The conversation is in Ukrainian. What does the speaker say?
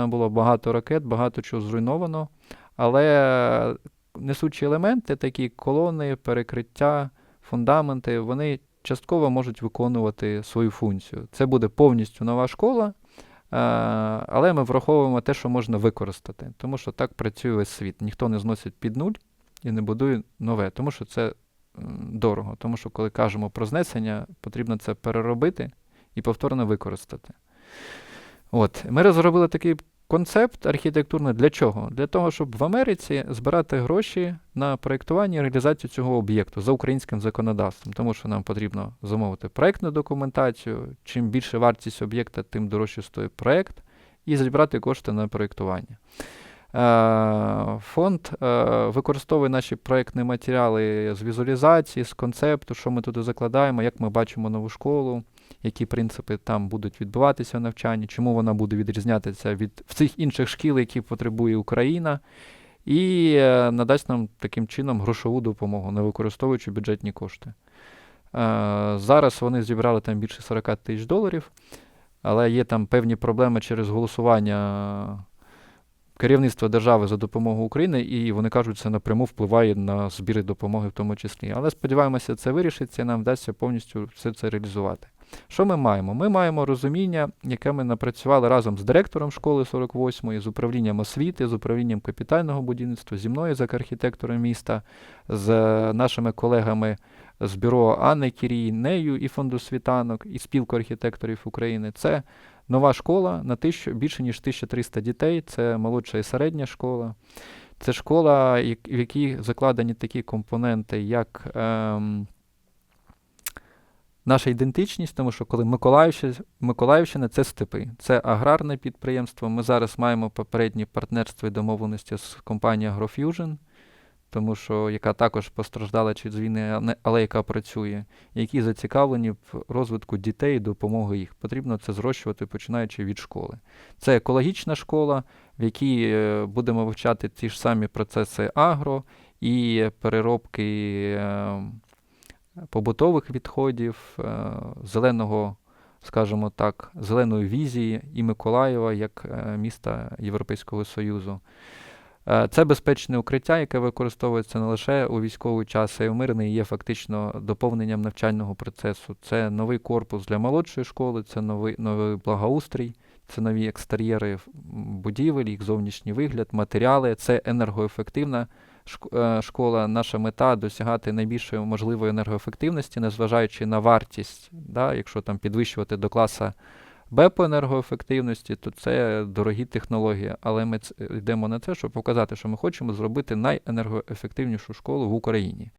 там було багато ракет, багато чого зруйновано. Але несучі елементи, такі колони, перекриття, фундаменти, вони частково можуть виконувати свою функцію. Це буде повністю нова школа, е, але ми враховуємо те, що можна використати. Тому що так працює весь світ. Ніхто не зносить під нуль і не будує нове, тому що це дорого. Тому що коли кажемо про знесення, потрібно це переробити і повторно використати. От. Ми розробили такий концепт архітектурний для чого? Для того, щоб в Америці збирати гроші на проєктування і реалізацію цього об'єкту за українським законодавством, тому що нам потрібно замовити проєктну документацію. Чим більше вартість об'єкта, тим дорожче стоїть проєкт, і зібрати кошти на проєктування. Е, Фонд е, використовує наші проєктні матеріали з візуалізації, з концепту, що ми туди закладаємо, як ми бачимо нову школу, які принципи там будуть відбуватися в навчанні, чому вона буде відрізнятися від всіх інших шкіл, які потребує Україна, і е, надасть нам таким чином грошову допомогу, не використовуючи бюджетні кошти. Е, Зараз вони зібрали там більше 40 тисяч доларів, але є там певні проблеми через голосування керівництва держави за допомогу України, і вони кажуть, це напряму впливає на збіри допомоги в тому числі. Але сподіваємося, це вирішиться і нам вдасться повністю все це реалізувати. Що ми маємо? Ми маємо розуміння, яке ми напрацювали разом з директором школи 48-ї, з управлінням освіти, з управлінням капітального будівництва, зі мною як архітектором міста, з е, нашими колегами з бюро Анни Кірій, нею і фонду світанок, і спілку архітекторів України. Це нова школа на тисячу, більше ніж 1300 дітей. Це молодша і середня школа. Це школа, в якій закладені такі компоненти, як ем, наша ідентичність, тому що коли Миколаївщина, Миколаївщина це степи, це аграрне підприємство. Ми зараз маємо попередні партнерства і домовленості з компанією AgroFusion, тому що яка також постраждала через війни, але яка працює, які зацікавлені в розвитку дітей і допомоги їх. Потрібно це зрощувати, починаючи від школи. Це екологічна школа, в якій е, будемо вивчати ті ж самі процеси агро і переробки е, побутових відходів, е, зеленого, скажімо так, зеленої візії і Миколаєва як е, міста Європейського Союзу. Е, Це безпечне укриття, яке використовується не лише у військовий час, а й у мирний, є фактично доповненням навчального процесу. Це новий корпус для молодшої школи, це новий, новий благоустрій, це нові екстер'єри будівель, їх зовнішній вигляд, матеріали, це енергоефективна е, школа. Наша мета досягати найбільшої можливої енергоефективності, незважаючи на вартість. Да? Якщо там підвищувати до класа Б по енергоефективності, то це дорогі технології. Але ми йдемо на це, щоб показати, що ми хочемо зробити найенергоефективнішу школу в Україні.